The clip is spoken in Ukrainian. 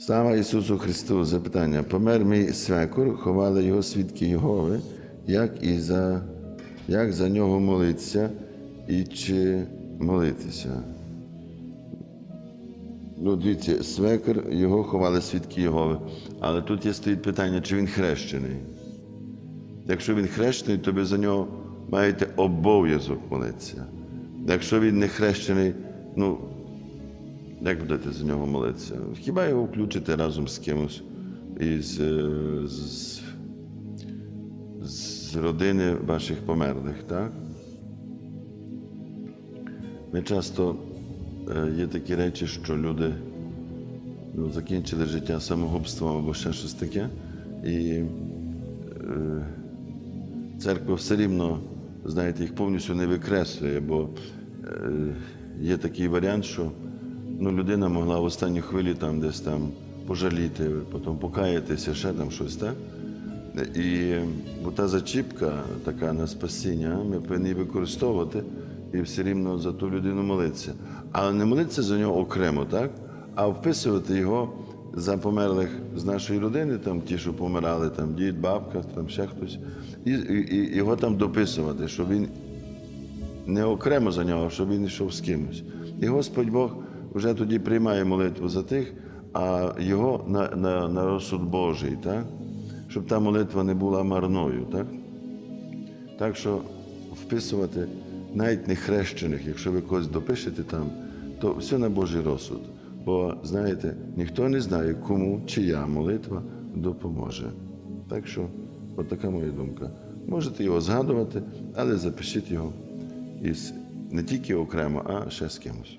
Слава Ісусу Христу! Запитання. Помер мій свекор, ховали його свідки Єгови, як, і за, як за нього молитися і чи молитися? Ну, дивіться, свекор, його ховали свідки Єгови. Але тут є стоїть питання, чи він хрещений. Якщо він хрещений, то ви за нього маєте обов'язок молитися. Якщо він не хрещений, ну, як будете за нього молитися? Хіба його включите разом з кимось із е, з, з родини ваших померлих, так? Ми часто е, є такі речі, що люди ну, закінчили життя самогубством або ще щось таке. І е, церква все рівно, знаєте, їх повністю не викреслює, бо є такий варіант, що ну, людина могла в останній хвилі там десь там пожаліти, потім покаятися, ще там щось, так? І бо та зачіпка така на спасіння, ми повинні використовувати і все рівно за ту людину молитися. Але не молитися за нього окремо, так? а вписувати його за померлих з нашої родини, там ті, що помирали, там дід, бабка, там ще хтось, і, і, і його там дописувати, щоб він не окремо за нього, щоб він йшов з кимось. І Господь Бог вже тоді приймає молитву за тих, а його на, на, на розсуд Божий, так? щоб та молитва не була марною. Так? так що вписувати навіть не хрещених, якщо ви когось допишете там, то все на Божий розсуд. Бо, знаєте, ніхто не знає, кому чия молитва допоможе. Так що, от така моя думка. Можете його згадувати, але запишіть його із не тільки окремо, а ще з кимось.